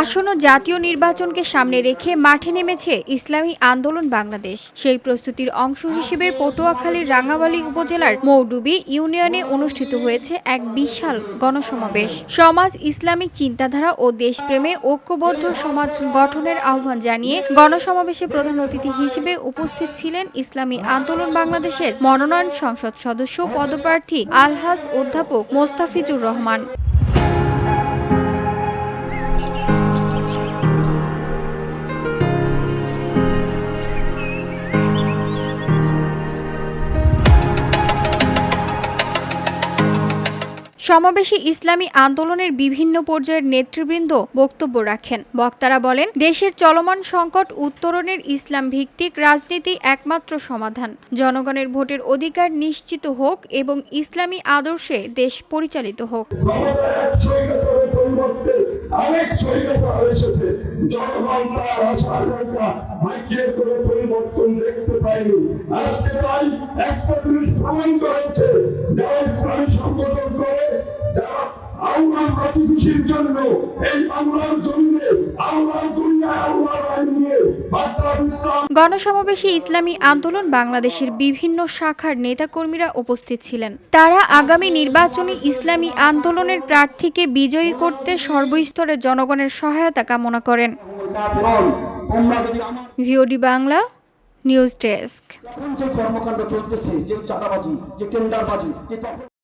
আসন্ন জাতীয় নির্বাচনকে সামনে রেখে মাঠে নেমেছে ইসলামী আন্দোলন বাংলাদেশ। সেই প্রস্তুতির অংশ হিসেবে পটুয়াখালীর রাঙ্গাবালী উপজেলার মৌডুবি ইউনিয়নে অনুষ্ঠিত হয়েছে এক বিশাল গণসমাবেশ। সমাজ, ইসলামিক চিন্তাধারা ও দেশপ্রেমে ঐক্যবদ্ধ সমাজ গঠনের আহ্বান জানিয়ে গণসমাবেশে প্রধান অতিথি হিসেবে উপস্থিত ছিলেন ইসলামী আন্দোলন বাংলাদেশের মনোনয়ন সংসদ সদস্য, পদপ্রার্থী, আলহাজ অধ্যাপক মোস্তাফিজুর রহমান। সমাবেশে ইসলামী আন্দোলনের বিভিন্ন পর্যায়ের নেতৃবৃন্দ বক্তব্য রাখেন। বক্তারা বলেন, দেশের চলমান সংকট উত্তরণের ইসলাম ভিত্তিক রাজনীতি একমাত্র সমাধান। জনগণের ভোটের অধিকার নিশ্চিত হোক এবং ইসলামী আদর্শে দেশ পরিচালিত হোক। পরিবর্তন দেখতে আজকে তাই একটা জিনিস প্রমাণ করেছে আল্লাহর জন্য। এই বাংলার জমিনে আল্লাহর দুনিয়ায় আল্লাহর আইন নিয়ে গণসমাবেশে ইসলামী আন্দোলন বাংলাদেশের বিভিন্ন শাখার নেতাকর্মীরা উপস্থিত ছিলেন। তারা আগামী নির্বাচনে ইসলামী আন্দোলনের প্রার্থীকে বিজয়ী করতে সর্বস্তরের জনগণের সহায়তা কামনা করেন। VOD Bangla news desk. কর্মকাণ্ড চলতেছে যে চাঁদাবাজি যে টেন্ডারবাজি যে তখন